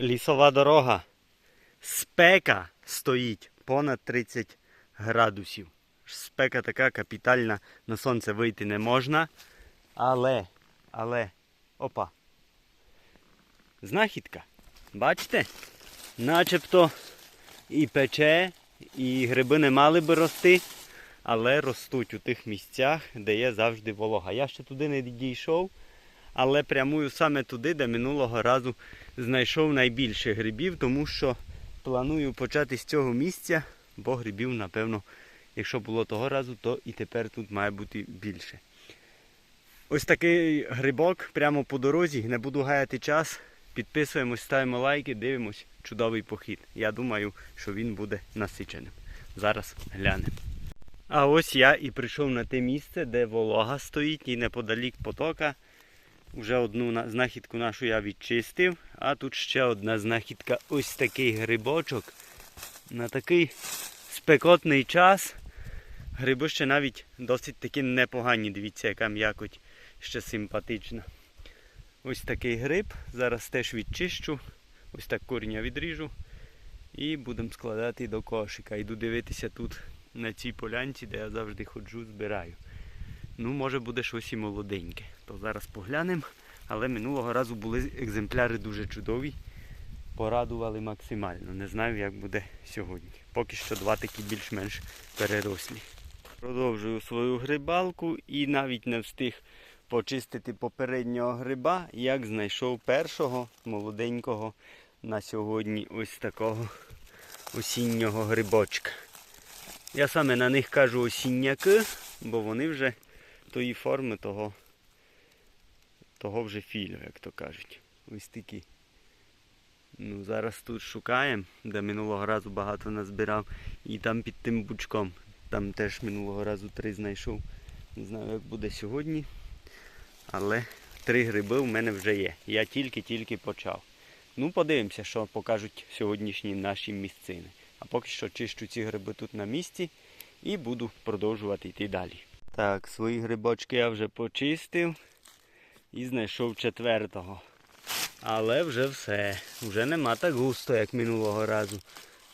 Лісова дорога. Спека стоїть понад 30 градусів. Спека така капітальна, на сонце вийти не можна. Але, але, опа. Знахідка. Бачите? Начебто і пече, і гриби не мали би рости, але ростуть у тих місцях, де є завжди волога. Я ще туди не дійшов, але прямую саме туди, де минулого разу знайшов найбільше грибів, тому що планую почати з цього місця, бо грибів, напевно, якщо було того разу, то і тепер тут має бути більше. Ось такий грибок прямо по дорозі. Не буду гаяти час. Підписуємось, ставимо лайки, дивимось. Чудовий похід. Я думаю, що він буде насиченим. Зараз глянемо. А ось я і прийшов на те місце, де волога стоїть і неподалік потока. Уже одну знахідку нашу я відчистив, а тут ще одна знахідка. Ось такий грибочок. На такий спекотний час. Гриби ще навіть досить таки непогані. Дивіться, яка м'якоть ще симпатична. Ось такий гриб. Зараз теж відчищу. Ось так коріння відріжу. І будемо складати до кошика. Йду дивитися тут на цій полянці, де я завжди ходжу, збираю. Ну, може буде щось і молоденьке. То зараз поглянемо. Але минулого разу були екземпляри дуже чудові. Порадували максимально. Не знаю, як буде сьогодні. Поки що два такі більш-менш перерослі. Продовжую свою грибалку і навіть не встиг почистити попереднього гриба, як знайшов першого молоденького на сьогодні ось такого осіннього грибочка. Я саме на них кажу осінняки, бо вони вже тої форми того, того вже філю, як то кажуть. Ось такі. Ну, зараз тут шукаємо, де минулого разу багато назбирав. І там під тим бучком. Там теж минулого разу три знайшов. Не знаю, як буде сьогодні. Але три гриби в мене вже є. Я тільки-тільки почав. Ну, подивимося, що покажуть сьогоднішні наші місцини. А поки що чищу ці гриби тут на місці і буду продовжувати йти далі. Так, свої грибочки я вже почистив і знайшов четвертого. Але вже все. Вже нема так густо, як минулого разу.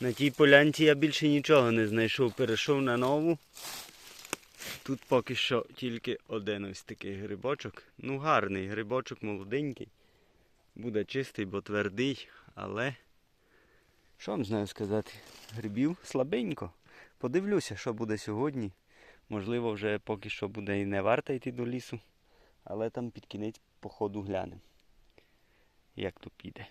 На тій полянці я більше нічого не знайшов. Перейшов на нову. Тут поки що тільки один ось такий грибочок. Ну гарний грибочок молоденький. Буде чистий, бо твердий, але що вам знаю сказати? Грибів слабенько. Подивлюся, що буде сьогодні. Можливо, вже поки що буде і не варто йти до лісу, але там під кінець походу глянемо, як то піде.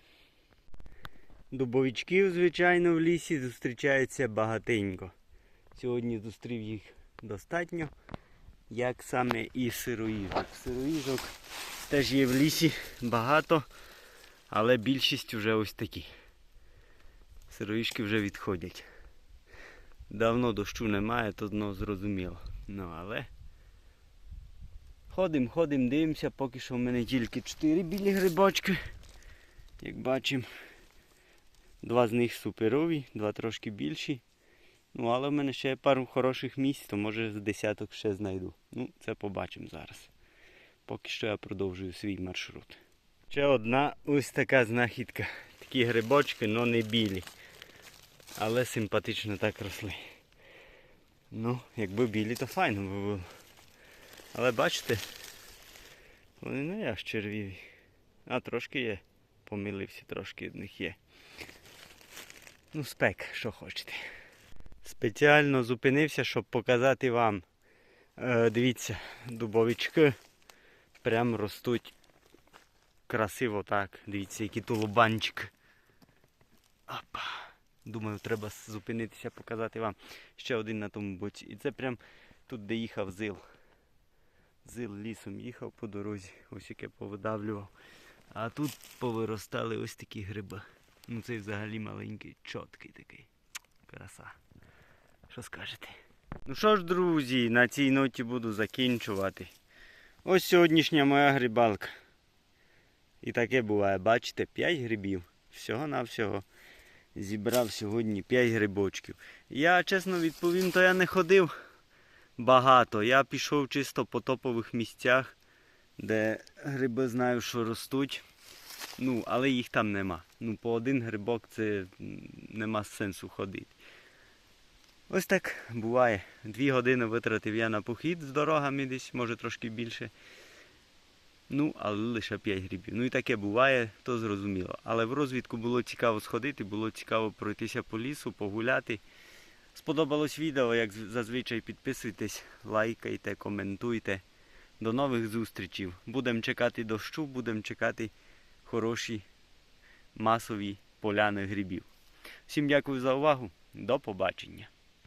Дубовичків, звичайно, в лісі зустрічається багатенько. Сьогодні зустрів їх достатньо, як саме і сироїжок. Сироїжок теж є в лісі багато, але більшість вже ось такі. Сироїжки вже відходять. Давно дощу немає, то ну, зрозуміло. Ну, але ходимо, ходимо, дивимося, поки що в мене тільки 4 білі грибочки. Як бачимо, два з них суперові, два трошки більші. Ну, але в мене ще є пару хороших місць, то може з десяток ще знайду. Ну, це побачимо зараз. Поки що я продовжую свій маршрут. Ще одна ось така знахідка. Такі грибочки, але не білі. Але симпатично так росли. Ну, якби білі, то файно би було. Але бачите, вони не як червіві. А трошки є. Помилився, трошки в них є. Ну, спек, що хочете. Спеціально зупинився, щоб показати вам. Е, дивіться, дубовички прям ростуть красиво так. Дивіться, який тулубанчик. Опа. Думаю, треба зупинитися, показати вам ще один на тому боці. І це прям тут, де їхав зил. Зил лісом їхав по дорозі, ось яке повидавлював. А тут повиростали ось такі гриби. Ну цей взагалі маленький, чоткий такий. Краса. Що скажете? Ну що ж, друзі, на цій ноті буду закінчувати. Ось сьогоднішня моя грибалка. І таке буває, бачите, 5 грибів. Всього-навсього зібрав сьогодні 5 грибочків. Я чесно відповім, то я не ходив багато. Я пішов чисто по топових місцях, де гриби знаю, що ростуть. Ну, але їх там нема. Ну, по один грибок це нема сенсу ходити. Ось так буває. Дві години витратив я на похід з дорогами десь, може трошки більше. Ну, але лише 5 грибів. Ну і таке буває, то зрозуміло. Але в розвідку було цікаво сходити, було цікаво пройтися по лісу, погуляти. Сподобалось відео, як зазвичай підписуйтесь, лайкайте, коментуйте. До нових зустрічей. Будемо чекати дощу, будемо чекати хороші масові поляни грибів. Всім дякую за увагу. До побачення.